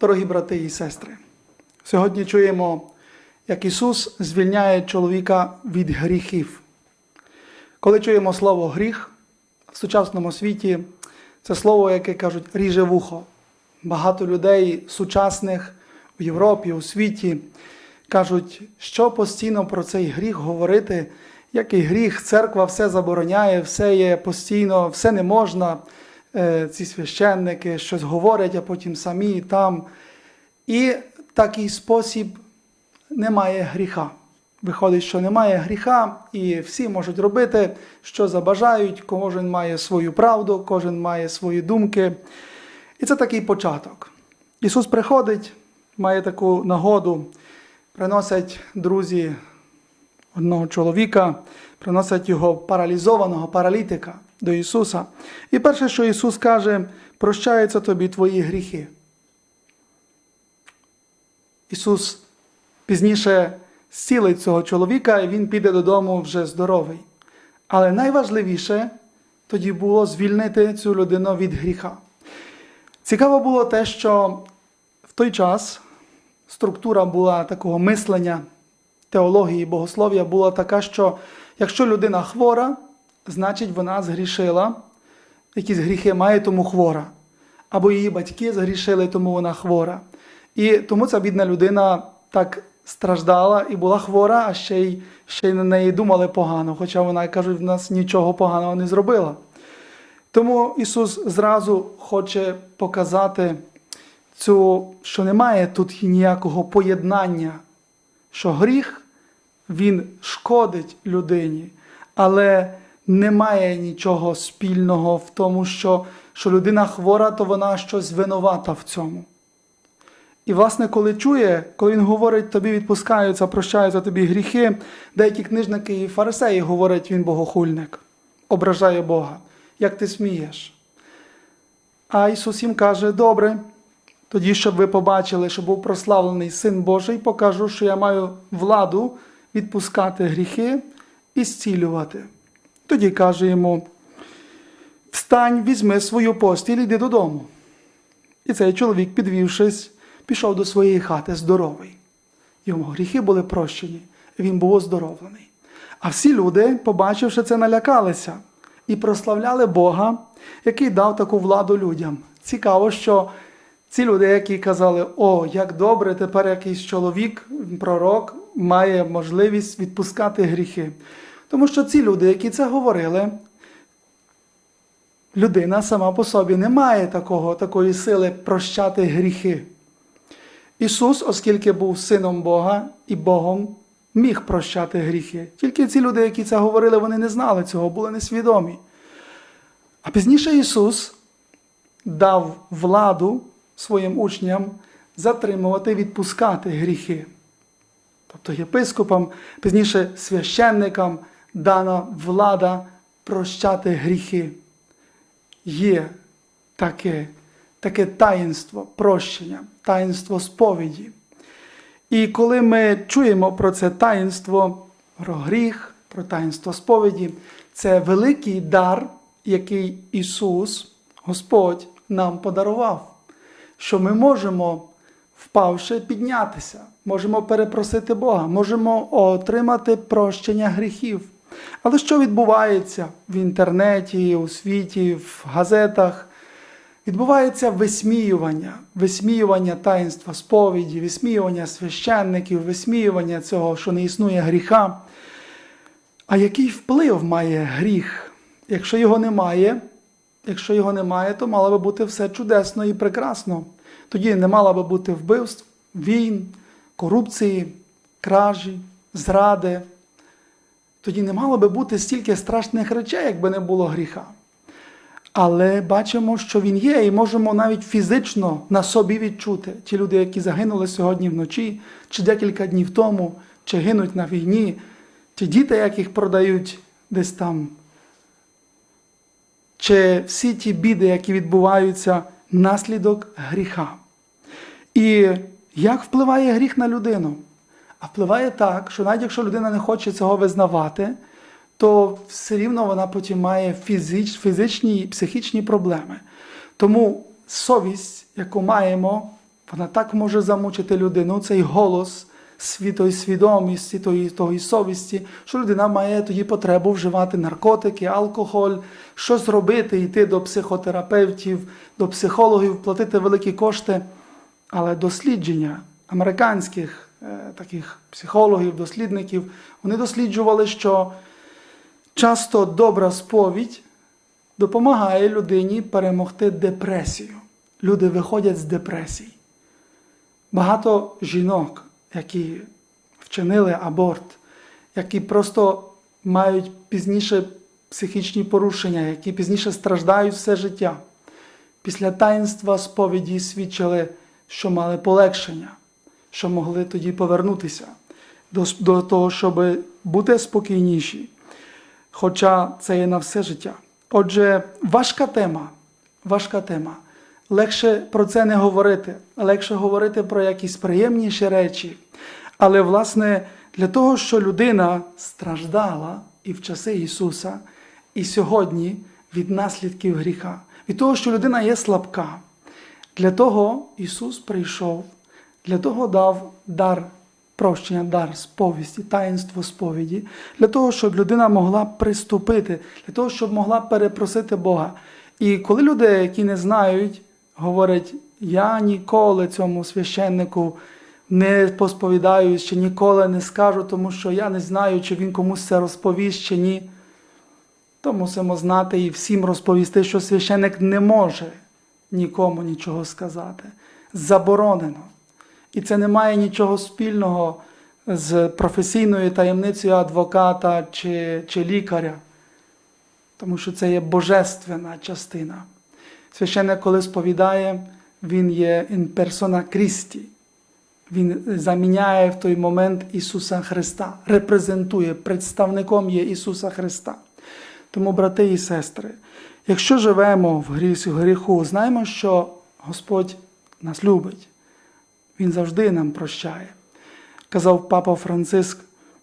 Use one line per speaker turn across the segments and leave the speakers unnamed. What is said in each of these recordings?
Дорогі брати і сестри, сьогодні чуємо, як Ісус звільняє чоловіка від гріхів. Коли чуємо слово гріх в сучасному світі, це слово, яке кажуть, ріже вухо. Багато людей сучасних в Європі, у світі кажуть, що постійно про цей гріх говорити, який гріх, церква все забороняє, все є постійно, все не можна. Е, Ці священники щось говорять, а потім самі там. І такий спосіб немає гріха. Виходить, що немає гріха, і всі можуть робити, що забажають, кожен має свою правду, кожен має свої думки. І це такий початок. Ісус приходить, має таку нагоду, приносять друзі одного чоловіка, приносять його паралізованого паралітика до Ісуса. І перше, що Ісус каже, прощаються тобі твої гріхи. Ісус пізніше зцілить цього чоловіка, і він піде додому вже здоровий. Але найважливіше тоді було звільнити цю людину від гріха. Цікаво було те, що в той час структура була такого мислення, теології, богослов'я була така, що якщо людина хвора, значить вона згрішила, якісь гріхи має, тому хвора. Або її батьки згрішили, тому вона хвора. І тому ця бідна людина так страждала і була хвора, а ще й, ще й на неї думали погано, хоча вона кажуть, в нас нічого поганого не зробила. Тому Ісус зразу хоче показати цю, що немає тут ніякого поєднання, що гріх він шкодить людині, але немає нічого спільного в тому, що, що людина хвора, то вона щось винувата в цьому. І, власне, коли чує, коли він говорить, тобі відпускаються, прощаються тобі гріхи, деякі книжники і фарисеї говорять, він богохульник, ображає Бога. Як ти смієш? А Ісус їм каже: добре, тоді, щоб ви побачили, що був прославлений Син Божий, покажу, що я маю владу відпускати гріхи і зцілювати. Тоді каже йому: Встань, візьми свою постіль, іди додому. І цей чоловік, підвівшись, пішов до своєї хати здоровий. Йому гріхи були прощені, він був оздоровлений. А всі люди, побачивши це, налякалися і прославляли Бога, який дав таку владу людям. Цікаво, що ці люди, які казали, о, як добре, тепер якийсь чоловік, пророк, має можливість відпускати гріхи. Тому що ці люди, які це говорили, людина сама по собі не має такого, такої сили прощати гріхи. Ісус, оскільки був сином Бога і Богом, міг прощати гріхи. Тільки ці люди, які це говорили, вони не знали цього, були несвідомі. А пізніше Ісус дав владу своїм учням затримувати, відпускати гріхи. Тобто єпископам, пізніше священникам дана влада прощати гріхи. Є таке, таке таїнство прощення, таїнство сповіді. І коли ми чуємо про це таїнство, про гріх, про таїнство сповіді, це великий дар, який Ісус, Господь, нам подарував, що ми можемо, впавши, піднятися, можемо перепросити Бога, можемо отримати прощення гріхів. Але що відбувається в інтернеті, у світі, в газетах? Відбувається висміювання, висміювання таїнства сповіді, висміювання священників, висміювання цього, що не існує гріха. А який вплив має гріх? Якщо його немає, якщо його немає, то мало би бути все чудесно і прекрасно. Тоді не мало би бути вбивств, війн, корупції, кражі, зради. Тоді не мало би бути стільки страшних речей, якби не було гріха. Але бачимо, що він є, і можемо навіть фізично на собі відчути ті люди, які загинули сьогодні вночі, чи декілька днів тому, чи гинуть на війні, ті діти, яких продають десь там, чи всі ті біди, які відбуваються наслідок гріха. І як впливає гріх на людину? А впливає так, що навіть якщо людина не хоче цього визнавати, то все рівно вона потім має фізич, фізичні і психічні проблеми. Тому совість, яку маємо, Вона так може замучити людину, цей голос світої свідомості, тої, тої совісті, що людина має тоді потребу вживати наркотики, алкоголь, щось робити, йти до психотерапевтів, до психологів, платити великі кошти. Але дослідження американських таких психологів, дослідників, вони досліджували, що часто добра сповідь допомагає людині перемогти депресію. Люди виходять з депресій. Багато жінок, які вчинили аборт, які просто мають пізніше психічні порушення, які пізніше страждають все життя. Після таїнства сповіді свідчили, що мали полегшення, що могли тоді повернутися до, до того, щоб бути спокійніші. Хоча це є на все життя. Отже, важка тема, важка тема. Легше про це не говорити, легше говорити про якісь приємніші речі. Але, власне, для того, що людина страждала і в часи Ісуса, і сьогодні від наслідків гріха, від того, що людина є слабка, для того Ісус прийшов, для того дав дар прощення, дар сповісті, таїнство сповіді, для того, щоб людина могла приступити, для того, щоб могла перепросити Бога. І коли люди, які не знають, говорять, я ніколи цьому священнику не посповідаюсь, чи ніколи не скажу, тому що я не знаю, чи він комусь це розповість, чи ні, то мусимо знати і всім розповісти, що священник не може нікому нічого сказати. Заборонено. І це не має нічого спільного з професійною таємницею адвоката чи, чи лікаря, тому що це є божественна частина. Священник, коли сповідає, він є in persona Christi. Він заміняє в той момент Ісуса Христа, репрезентує, представником є Ісуса Христа. Тому, брати і сестри, якщо живемо в гріху, знаємо, що Господь нас любить. Він завжди нам прощає. Казав папа Франциск,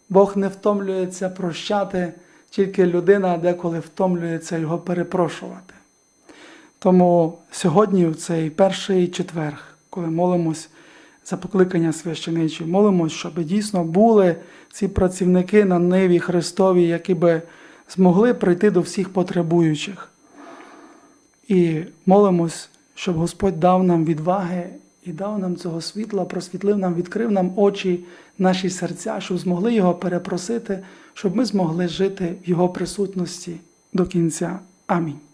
Бог не втомлюється прощати, тільки людина деколи втомлюється його перепрошувати. Тому сьогодні, в цей перший четверг, коли молимось за покликання священичі, молимось, щоб дійсно були ці працівники на ниві Христовій, які би змогли прийти до всіх потребуючих. І молимось, щоб Господь дав нам відваги і дав нам цього світла, просвітлив нам, відкрив нам очі, наші серця, щоб змогли його перепросити, щоб ми змогли жити в Його присутності до кінця. Амінь.